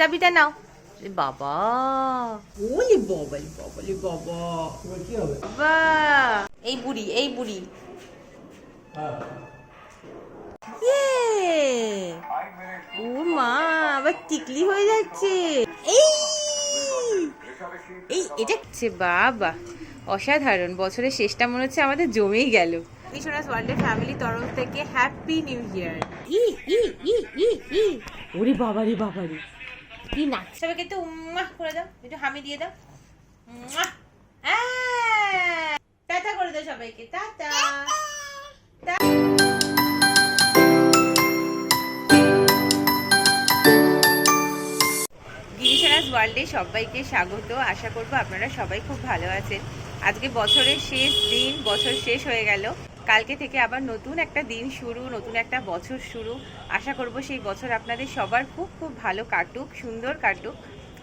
চাবিটা নাও। বাবা। এই বুড়ি এই বুড়ি। ইয়ে। ও মা আবার টিকলি হয়ে যাচ্ছে। এই। এই এটা বাবা। অসাধারণ বছরের শেষটা মনে হচ্ছে আমাদের জমেই গেল। ওয়ার্ল্ডের ফ্যামিলি তরফ থেকে হ্যাপি নিউ ইয়ার ই ই ই ই ই। ওরে বাবারে বাবারে। কি নাচ সবাইকে একটু উম্মা করে দাও। একটু হামি দিয়ে দাও। আহ! টাটা করে দাও সবাইকে। টাটা। গিরিশারাস ওয়ার্ল্ডে সবাইকে স্বাগত। আশা করব আপনারা সবাই খুব ভালো আছেন। আজকে বছরের শেষ দিন, বছর শেষ হয়ে গেল। কালকে থেকে আবার নতুন একটা দিন শুরু, নতুন একটা বছর শুরু। আশা করব সেই বছর আপনাদের সবার খুব খুব ভালো কাটুক, সুন্দর কাটুক।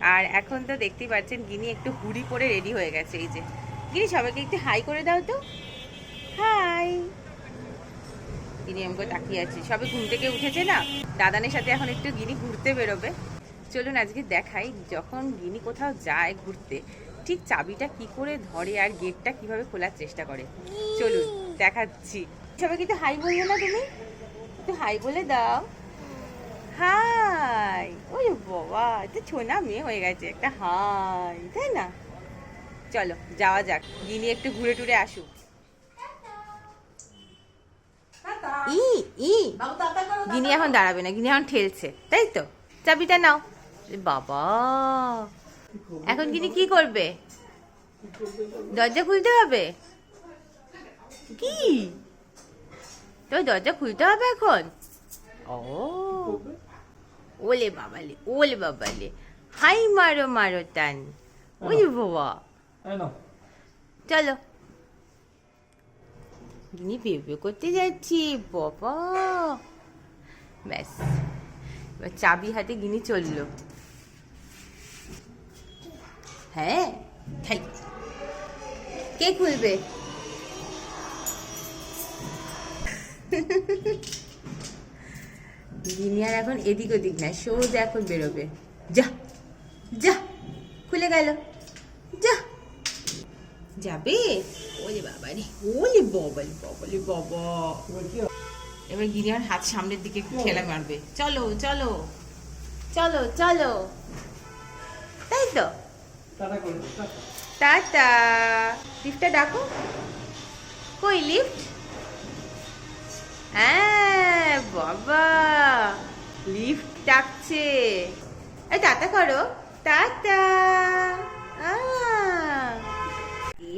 আর এখন তো দেখতেই পাচ্ছেন, গিনি একটু হুড়ি করে রেডি হয়ে গেছে এই যে। গিনি, সবাইকে একটু হাই করে দাও তো। হাই গিনি আমাকে তাকিয়ে আছে। সবে ঘুম থেকে উঠেছে না? দাদানের সাথে এখন একটু গিনি ঘুরতে বেরোবে। চলুন আজকে দেখাই যখন গিনি কোথাও যায় ঘুরতে, ঠিক চাবিটা কি করে ধরে আর গেটটা কীভাবে খোলার চেষ্টা করে। চলুন। দেখাচ্ছি। সবাই কিন্তু হাই বলবে না তুমি? একটু হাই বলে দাও। হাই ওই বাবা এটা ছোনা মেয়ে হয়ে গেছে একটা হাই তাই না? চলো যাওয়া যাক। গিনি একটু ঘুরে টুরে আসুক। ই ই। গিনি এখন দাঁড়াবে না গিনি এখন ঠেলছে তাই তো? চাবিটা নাও। বাবা। এখন গিনি কি করবে? দরজা খুলতে হবে? কি? তো দরজা খুলতে হবে এখন? ও। ওলে বাবালে ওলে বাবালে। হাই মারো মারো টান। ওই বাবা। চলো। গিনি বেবে করতে যাচ্ছি বাবা। ব্যাস। এবার চাবি হাতে গিনি চলল। হ্যাঁ? কে খুলবে? গিনি আর এখন এদিক ওদিক না সোজা এখন বেরোবে। যা যা খুলে গেল। যা। যাবে? ওলে বাবা রে ওলে বাবা রে বাবা এবার গিরিয়ার হাত সামনের দিকে ঠেলা মারবে। চলো চলো চলো চলো। তাই তো। টাটা। লিফটটা ডাকো। কই লিফট? হ্যাঁ বাবা লিফট ডাকছে। এই টাটা করো টাটা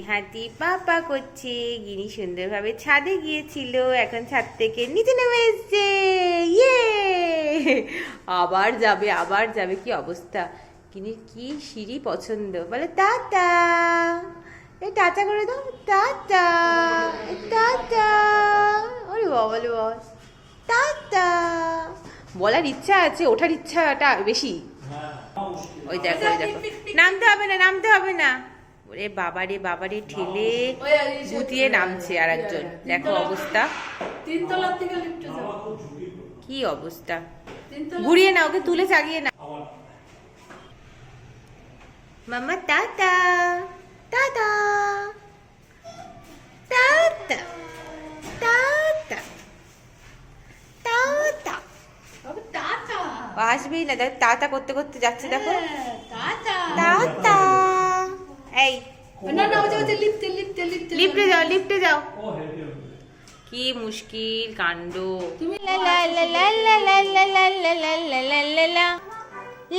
হাতি পাপা করছে, গিনি সুন্দরভাবে ছাদে গিয়েছিল, এখন ছাদ থেকে নিচে নেমে এসছে। ইয়ে! আবার যাবে আবার যাবে, কি অবস্থা? গিনির কি সিঁড়ি পছন্দ? বলে টাটা এই টাটা করে দাও টাটা টাটা। ওরে বাবা বাবা। টাটা। বলার ইচ্ছা আছে ওঠার ইচ্ছাটা বেশি। ওই দেখো ওই দেখো। নামতে হবে না নামতে হবে না। ওরে বাবারে বাবারে ঠেলে গুতিয়ে নামছে আর একজন দেখো অবস্থা। তিনতলার থেকে লিফটে কি অবস্থা? ঘুরিয়ে না ওকে তুলে চাগিয়ে না মামা tata. Tata tata tata tata আসবেই না দেখ টাটা করতে করতে যাচ্ছে দেখো হ্যাঁ, টাটা টাটা এই না না ওই যে লিফটে লিফটে লিফটে লিফটে যাও লিফটে যাও কি মুশকিল কাণ্ড তুমি লা লা লা লা লা লা লা লা লা লা লা লা লা লা।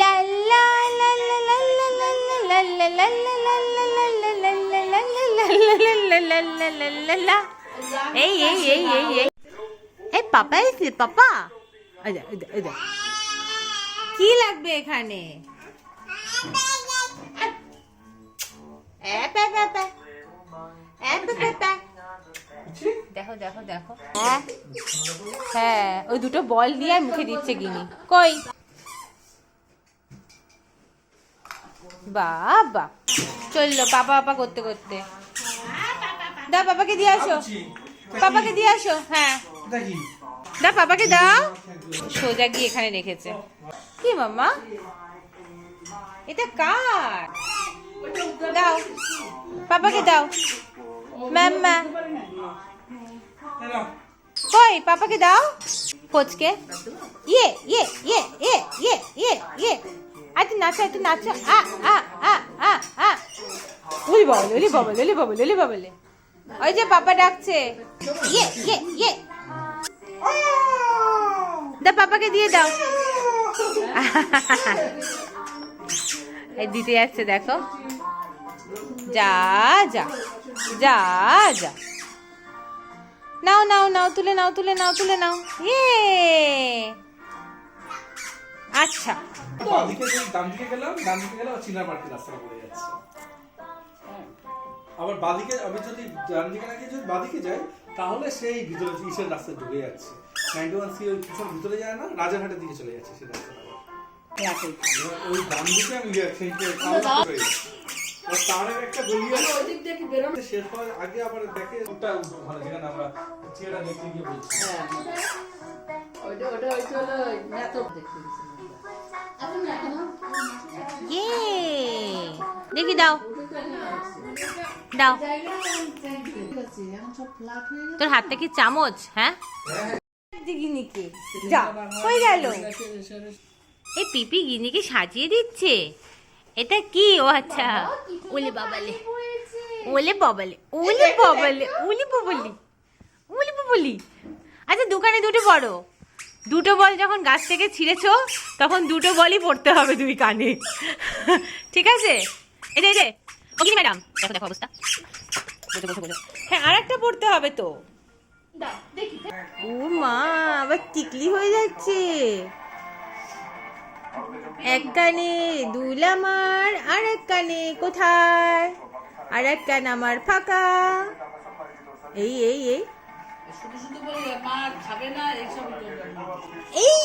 লা লা লা লা লা লা লা লা লা লা কি লাগবে এখানে হ্যাঁ ওই দুটো বল দিয়ে মুখে দিচ্ছে গিনি কই বাবা চলল পাপা পাপা করতে করতে দাও পাপাকে দিয়ে আসো। পাপাকে দিয়ে আসো হ্যাঁ। দাও পাপাকে দাও। সোজা গিয়ে এখানে রেখেছে। কি মাম্মা? এটা কার? দাও। পাপাকে দাও। ম্যাম ম্যাম কই পাপাকে দাও। কোচকে ইয়ে ইয়ে ইয়ে ইয়ে ইয়ে ইয়ে ইয়ে। আচ্ছা নাচো একটু নাচো। আ আ আ আ আ। উলি বাবলে উলি বাবলে উলি বাবলে উলি বাবলে। ওই যে পাপা ডাকছে। ইয়ে ইয়ে ইয়ে। দা পাপাকে দিয়ে দাও। দিতে যাচ্ছে, দেখো। যা যা যা যা। নাও নাও নাও, তুলে নাও তুলে নাও তুলে নাও। ইয়ে। আচ্ছা। ডান দিকে গেলাম ডান দিকে গেলাম চিনা পার্টি রাস্তা পড়ে যাচ্ছে। আবার বাদিকে আমি যদি ডান দিকে না যদি বাদিকে যাই তাহলে সেই ভিতরে ইসের রাস্তায় ঢুকে যাচ্ছে। নাইনটি ওয়ান সি ওই ভিতরে যায় না রাজারহাটের দিকে চলে যাচ্ছে সেই রাস্তাটা ওই ডান দিকে আমি তারের একটা গলি আছে। শেষ হওয়ার আগে আবার দেখে ওটা ওখানে যেখানে আমরা দেখতে গিয়ে বলছি। হ্যাঁ। ওটা দেখতে ইয়ে দেখি দাও দাও তোর হাতটা কি চামচ হ্যাঁ? গিনিকে যা হয়ে গেল। এই পিপি গিনিকে সাজিয়ে দিচ্ছে। এটা কি? ও আচ্ছা। ওলে বাবালে। ওলে বাবালে। ওলে বাবালে। ওলে বাবালি। ওলে বাবালি। আচ্ছা দোকানে দুটো বড় দুটো বল যখন গাছ থেকে ছিঁড়েছ, তখন দুটো বলই পড়তে হবে দুই কানে। ঠিক আছে? যে, এই যে। ম্যাডাম, দেখো দেখো অবস্থা। বসে বসে বসে। হ্যাঁ আর একটা পড়তে হবে তো। ও মা, আবার টিকলি হয়ে যাচ্ছে। এক কানে দুল আমার আর এক কানে কোথায়? আর এক কান আমার ফাঁকা। এই এই এই। এই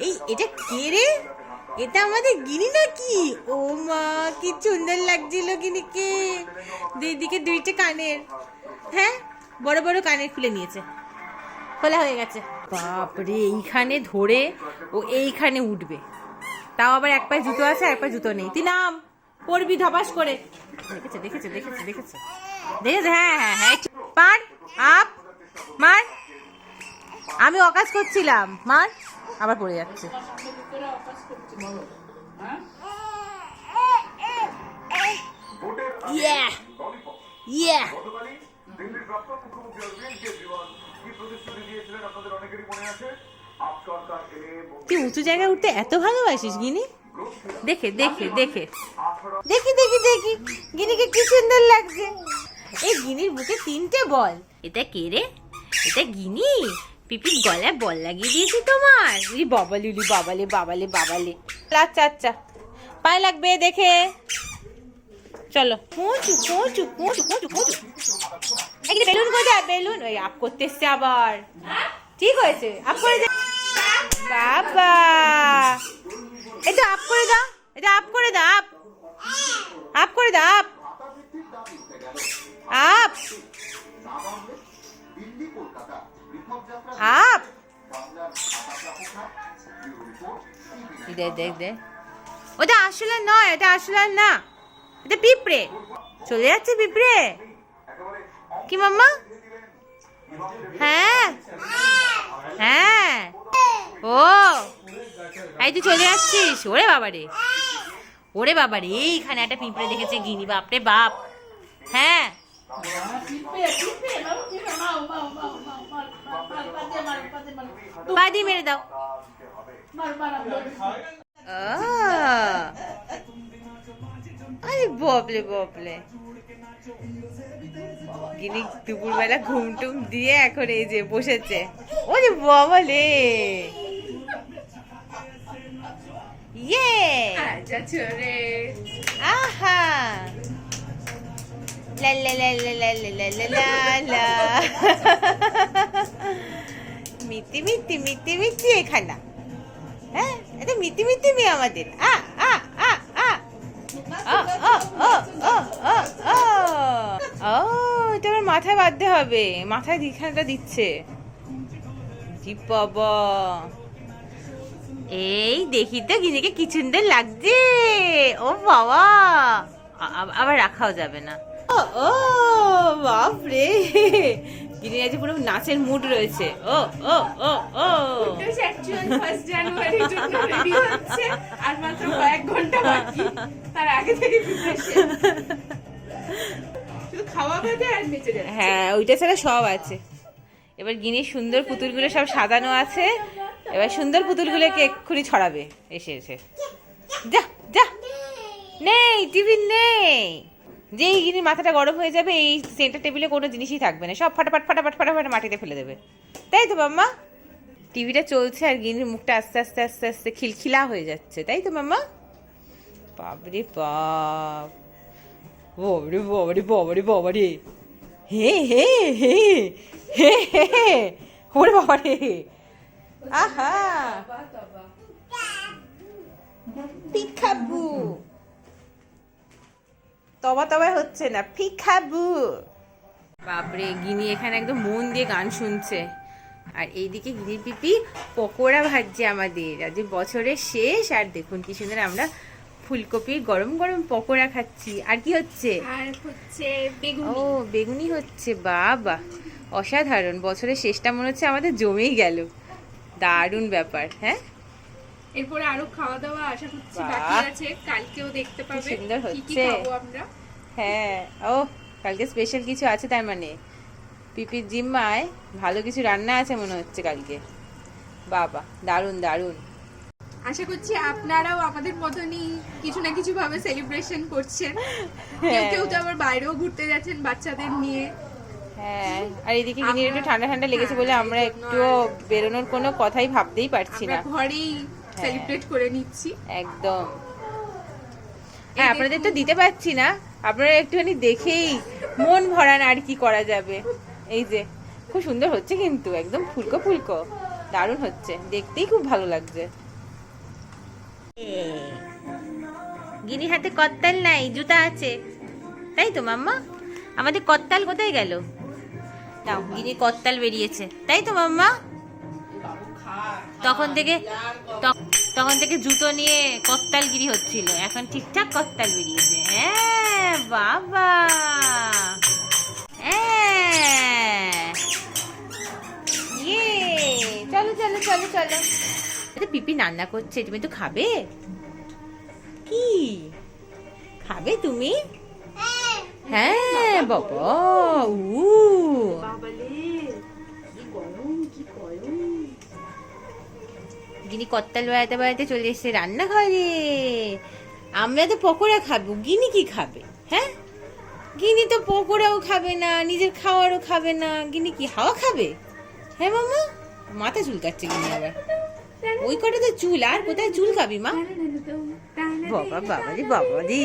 এই, এটা কে রে? এটা আমাদের গিনি নাকি? ও মা, কি সুন্দর লাগছিল গিনিকে। দিদিকে দুইটা কানের হ্যাঁ? বড় বড় কানের খুলে নিয়েছে। খোলা হয়ে গেছে। বাপরে, এইখানে ধরে ও এইখানে উঠবে। তাও আবার এক পায়ে জুতো আছে এক পায়ে জুতো নেই। তুই নাম, পড়বি ধপাস করে। দেখেছে দেখেছে দেখেছে দেখেছে। দেখেছে হ্যাঁ হ্যাঁ হ্যাঁ। পার আপ, মার। আমি অকাজ করছিলাম, মার। আবার পড়ে যাচ্ছে। ইয়া ইয়া তুই উঁচু জায়গায় উঠতে এত ভালোবাসিস, গিনি? দেখে দেখে দেখে। দেখি দেখি দেখি। গিনিকে কি সুন্দর লাগছে। এই গিনির বুকে তিনটে বল। এটা কে রে? এটা গিনি? পিপির গলায় বল লাগিয়ে দিয়েছি তোমার। উলি বাবালি উলি বাবালে বাবালে বাবালে। আচ্ছা আচ্ছা পায়ে লাগবে দেখে। চলো। পৌঁছু পৌঁছু পৌঁছু পৌঁছু পৌঁছু। এই বেলুন কোথায়? বেলুন। ওই আপ করতে এসছে আবার। ঠিক হয়েছে। আপ করে দে। বাবা। এটা আপ করে দাও। এটা আপ করে দাও আপ। আপ করে দাও আপ। আপ। আপ। দে দেখ দে ওটা আসলে নয়, এটা আসলে না। এটা পিঁপড়ে। চলে যাচ্ছে পিঁপড়ে। কি মাম্মা? হ্যাঁ। হ্যাঁ। ও। এই তুই চলে যাচ্ছিস। ওরে বাবারে। ওরে বাবারে, এইখানে একটা পিঁপড়ে দেখেছে গিনি। বাপরে বাপ। হ্যাঁ। দুপুর বেলা মেরে দাও। আরে ববলে গিনি দুপুরবেলা ঘুম টুম দিয়ে এখন এই যে বসেছে। ওরে যে ইয়ে। আচ্ছা, আহা। লা লা লা লা লা লা লা লা লা মিটি মিটি মিটি মিটি এখানা হ্যাঁ? এটা মিটি মিটি মেয়ে আমাদের। আ আ আ আ। ও ও ও ও ও ও ও, এটা মাথায় বাঁধতে হবে। মাথায় দিখানটা দিচ্ছে। জি বাবা এই দেখি তো, গিনিকে কি লাগছে। ও বাবা। আবার রাখাও যাবে না। ও ও বাপরে। গিনি আজ পুরো নাচের মুড রয়েছে। ও ও ও ও। ফার্স্ট জানুয়ারির জন্য রেডি হচ্ছে আর মাত্র কয়েক ঘণ্টা বাকি। তার আগে থেকে প্রিপারেশন শুধু খাওয়া বাদে আর বেঁচে যাচ্ছে। হ্যাঁ ওইটা ছাড়া সব আছে। এবার গিনির সুন্দর পুতুলগুলো সব সাজানো আছে। এবার সুন্দর পুতুলগুলোকে এক্ষুনি ছড়াবে। এসে এসে। যা যা। নেই টিভি নেই। যেই গিনির মাথাটা গরম হয়ে যাবে এই সেন্টার টেবিলে কোনো জিনিসই থাকবে না। সব ফাটাফাট ফাটাফাট ফাটাফাট মাটিতে ফেলে দেবে। তাই তো মাম্মা? টিভিটা চলছে আর গিনির মুখটা আস্তে আস্তে আস্তে আস্তে খিলখিলা হয়ে যাচ্ছে। তাই তো মাম্মা? বাবরে বাপ। বাবরে বাবরে বাবরে বাবরে হে হে হে হে হে হে ওরে বাবারে। আহা। পিকাবু তবা তবায় হচ্ছে না পিকাবু বাপরে গিনি এখানে একদম মন দিয়ে গান শুনছে। আর এইদিকে গিনি পিপি পকোড়া ভাজছে আমাদের। আজ বছরের শেষ আর দেখুন কি সুন্দর আমরা ফুলকপির গরম গরম পকোড়া খাচ্ছি। আর কি হচ্ছে? আর হচ্ছে বেগুন। ও বেগুনি হচ্ছে বাবা। অসাধারণ বছরের শেষটা মনে হচ্ছে আমাদের জমেই গেল। দারুণ ব্যাপার হ্যাঁ? এরপরে আরও খাওয়া দাওয়া আশা করছি বাকি আছে। কালকেও দেখতে পাবে। সুন্দর কি কি হচ্ছে। খাব আমরা? হ্যাঁ। ও কালকে স্পেশাল কিছু আছে তার মানে? পিপির জিম্মায় ভালো কিছু রান্না আছে মনে হচ্ছে কালকে। বাবা দারুণ দারুণ। আশা করছি আপনারাও আমাদের মতনই কিছু না কিছু ভাবে সেলিব্রেশন করছেন। কেউ হ্যাঁ। কেউ তো আবার বাইরেও ঘুরতে যাচ্ছেন বাচ্চাদের নিয়ে। হ্যাঁ আর এদিকে গিনির একটু ঠান্ডা ঠান্ডা লেগেছে বলে আমরা একটুও বেরোনোর কোনো কথাই ভাবতেই পারছি না। ঘরেই সেলিব্রেট করে নিচ্ছি। একদম। হ্যাঁ আপনাদের তো দিতে পারছি না। আপনারা একটুখানি দেখেই মন ভরান আর কি করা যাবে। এই যে খুব সুন্দর হচ্ছে কিন্তু একদম ফুলকো ফুলকো। দারুণ হচ্ছে। দেখতেই খুব ভালো লাগছে। গিনি হাতে কত্তাল নাই জুতা আছে। তাই তো মাম্মা? আমাদের কত্তাল কোথায় গেল? দাও গিনি কত্তাল বেরিয়েছে। তাই তো মাম্মা? তখন থেকে তখন থেকে জুতো নিয়ে কত্তালগিরি হচ্ছিল। এখন ঠিকঠাক কত্তাল বেরিয়েছে। হ্যাঁ বাবা। হ্যাঁ। ইয়ে চলো চলো চলো চলো। এটা পিপি রান্না করছে তুমি তো খাবে? কি? খাবে তুমি? হ্যাঁ। বাবা উ। গিনি কত্তাল বেড়াতে বেড়াতে চলে এসেছে রান্নাঘরে। আমরা তো পকোড়া খাব, গিনি কি খাবে হ্যাঁ? গিনি তো পকোড়াও খাবে না, নিজের খাওয়ারও খাবে না, গিনি কি হাওয়া খাবে? হ্যাঁ মামা? মাথা চুলকাচ্ছে গিনি আবার। ওই কটা তো চুল, আর কোথায় চুল খাবি মা? বাবা বাবা রে বাবা রে।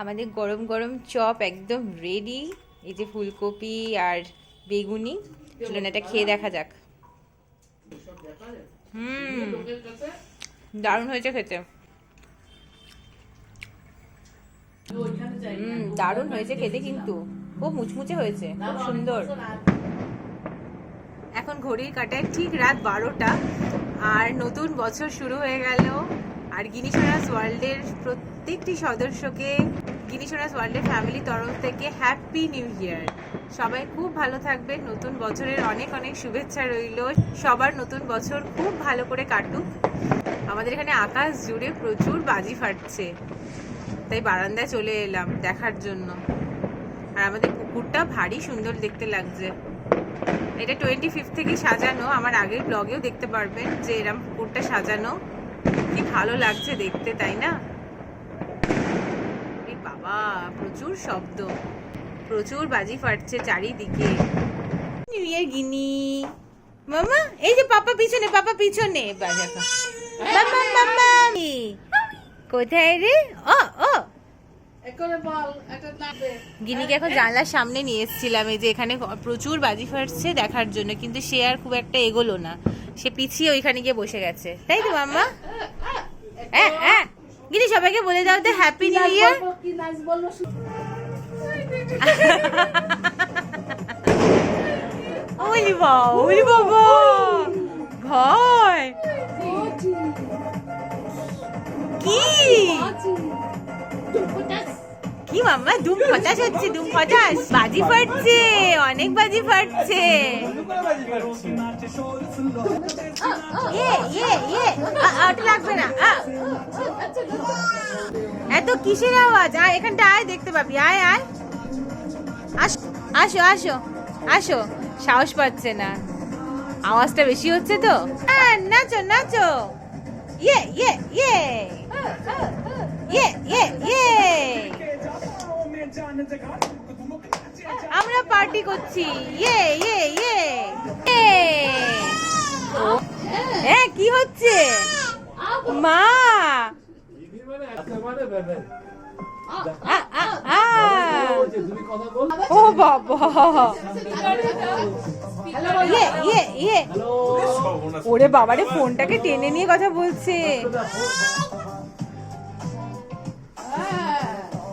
আমাদের গরম গরম চপ একদম রেডি এই যে ফুলকপি আর বেগুনি। চলুন এটা খেয়ে দেখা যাক। হুম। দারুণ হয়েছে খেতে। দারুণ হয়েছে খেতে কিন্তু। খুব মুচমুচে হয়েছে, খুব সুন্দর। এখন ঘড়ির কাটায় ঠিক রাত বারোটা, আর নতুন বছর শুরু হয়ে গেল। আর গিনিসোনাস ওয়ার্ল্ডের প্রত্যেকটি সদস্যকে গিনিসোনাস ওয়ার্ল্ডের ফ্যামিলি তরফ থেকে হ্যাপি নিউ ইয়ার। সবাই খুব ভালো থাকবে নতুন বছরের অনেক অনেক শুভেচ্ছা রইল। সবার নতুন বছর খুব ভালো করে কাটুক। আমাদের এখানে আকাশ জুড়ে প্রচুর বাজি ফাটছে। তাই বারান্দায় চলে এলাম দেখার জন্য। আর আমাদের পুকুরটা ভারী সুন্দর দেখতে লাগছে। এটা টোয়েন্টি ফিফথ থেকে সাজানো। আমার আগের ব্লগেও দেখতে পারবেন যে এরম পুকুরটা সাজানো। কি ভালো লাগছে দেখতে তাই না? বাবা প্রচুর শব্দ। প্রচুর বাজি ফাটছে চারিদিকে। নিউ ইয়ার গিনি মামা এই যে পাপা পিছনে পাপা পিছনে। বাজা মামা মামা কোথায় রে? ও ও। গিনিকে এখন জানলার সামনে নিয়ে এসেছিলাম এই যে এখানে প্রচুর বাজি ফাটছে দেখার জন্য কিন্তু সে আর খুব একটা এগোলো না। সে পিছিয়ে ওইখানে গিয়ে বসে গেছে। তাই তো মাম্মা? হ্যাঁ হ্যাঁ। গিনি সবাইকে বলে দাও তো হ্যাপি নিউ ইয়ার ওলি বাবা ওলি বাবা। ভয় কি? কি মাম্মা ধুম ফটাস হচ্ছে ধুম ফটাস বাজি ফাটছে, অনেক বাজি ফাটছে। ওটা লাগবে না এত কিসের আওয়াজ? আয়, এখানটা আয়, দেখতে পাবি, আয় আয়। আস- আসো আসো সাহস পাচ্ছে না। আওয়াজটা বেশি হচ্ছে তো? নাচো নাচো। ইয়ে ইয়ে ইয়ে। ইয়ে ইয়ে ইয়ে। আমরা পার্টি করছি। ইয়ে ইয়ে ইয়ে হ্যাঁ কি হচ্ছে? মা! আ, আ, আ। ও বাবা। ইয়ে ইয়ে ইয়ে ওরে বাবারে ফোনটাকে টেনে নিয়ে কথা বলছে।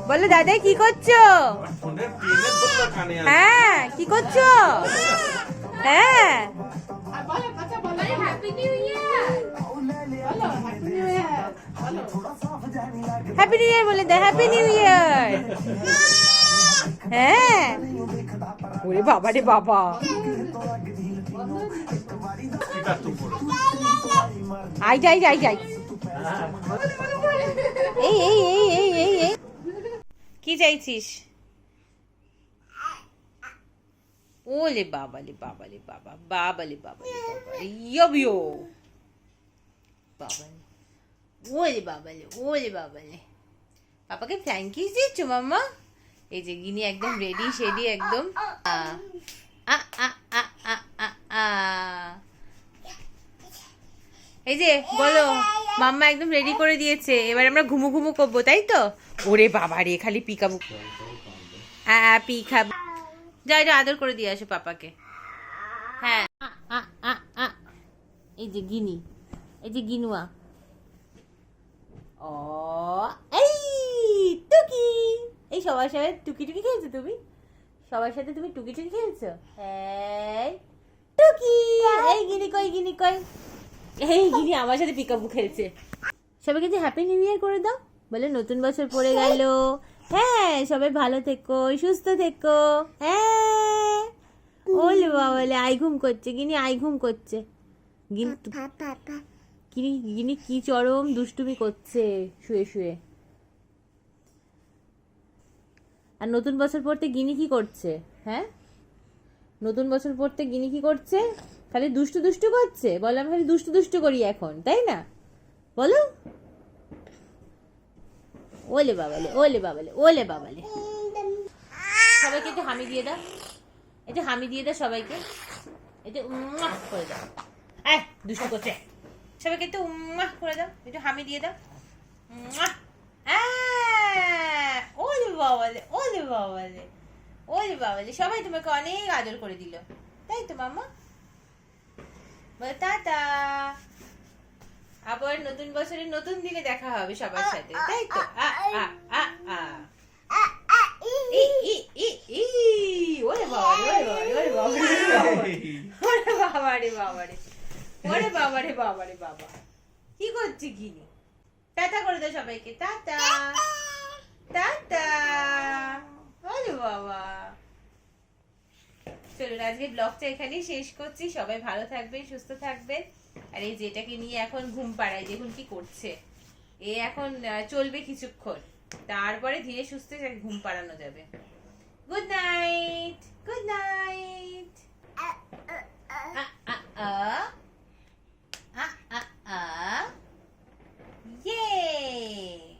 বলো দাদা, কি করছ? হ্যাঁ কি করছ? হ্যাঁ। হ্যাপি নিউ ইয়ার বলো দে হ্যাপি নিউ ইয়ার হ্যাঁ। ওরে বাবা রে বাবা। আই যাই যাই যাই। এই এই এই এই এই এই। কি চাইছিস? ওলে বাবালে বাবালে, বাবা, বাবালে বাবালে বাবা ইয়বিও বাবালে, ওলে বাবালে ওলে বাবালে। পাপাকে থ্যাংক ইউ দিচ্ছ, মাম্মা? এই যে গিনি একদম রেডি শেডি একদম। এই যে, বলো। মাম্মা একদম রেডি করে দিয়েছে। এবার আমরা ঘুমু ঘুমু করব, তাই তো? ওরে বাবা রে, খালি পিকাবু হ্যাঁ পিখা যাই যা আদর করে দিয়ে আসো পাপাকে। হ্যাঁ। এই যে গিনি, এই যে গিনুয়া। ও, এই, টুকি। এই, সবার সাথে টুকি টুকি খেলছো তুমি? সবার সাথে তুমি টুকি টুকি খেলছো? এই, টুকি। এই, গিনি কই গিনি কই? এই, গিনি আমার সাথে পিকাবু খেলছে। সবাইকে যে হ্যাপি নিউ ইয়ার করে দাও। বলে নতুন বছর পড়ে গেল। হ্যাঁ সবাই ভালো থেকো, সুস্থ থেকো। হ্যাঁ। বাবালে আই ঘুম করছে, গিনি আই ঘুম করছে। গিনি গিনি গিনি কি চরম দুষ্টুমি করছে, শুয়ে শুয়ে। আর নতুন বছর পড়তে গিনি কি করছে? হ্যাঁ? নতুন বছর পড়তে গিনি কি করছে? খালি দুষ্টু দুষ্টু করছে? বলো আমি খালি দুষ্টু দুষ্টু করি এখন তাই না? বলো। ওলে বাবালে ওলে বাবালে ওলে বাবালে। সবাইকে একটু হামি দিয়ে দাও। একটু হামি দিয়ে দাও সবাইকে। একটু উম্মাহ করে দাও। আয় দুষ্টু করছে। সবাইকে একটু উম্মাহ করে দাও। একটু হামি দিয়ে দাও। আহ, ওলে বাবালে ওলে বাবালে ওলে বাবালে। সবাই তোমাকে অনেক আদর করে দিল। তাই তো মাম্মা? বলো টাটা আবার নতুন বছরের নতুন দিনে দেখা হবে সবার সাথে তাই তো আ আ আ আ ই ই ই ই ওরে বাবা ওরে বাবা ওরে বাবা রে বাবা রে ওরে বাবা রে বাবা রে বাবা কি করছে গিনি টাটা করে দাও সবাইকে টাটা টাটা ওরে বাবা চলো আজকে ব্লগটা এখানেই শেষ করছি সবাই ভালো থাকবেন সুস্থ থাকবেন আর এই যেটাকে নিয়ে এখন ঘুম পাড়াই দেখুন কি করছে এ এখন চলবে কিছুক্ষণ তারপরে ধীরে সুস্থে ঘুম পাড়ানো যাবে good night good night Yay!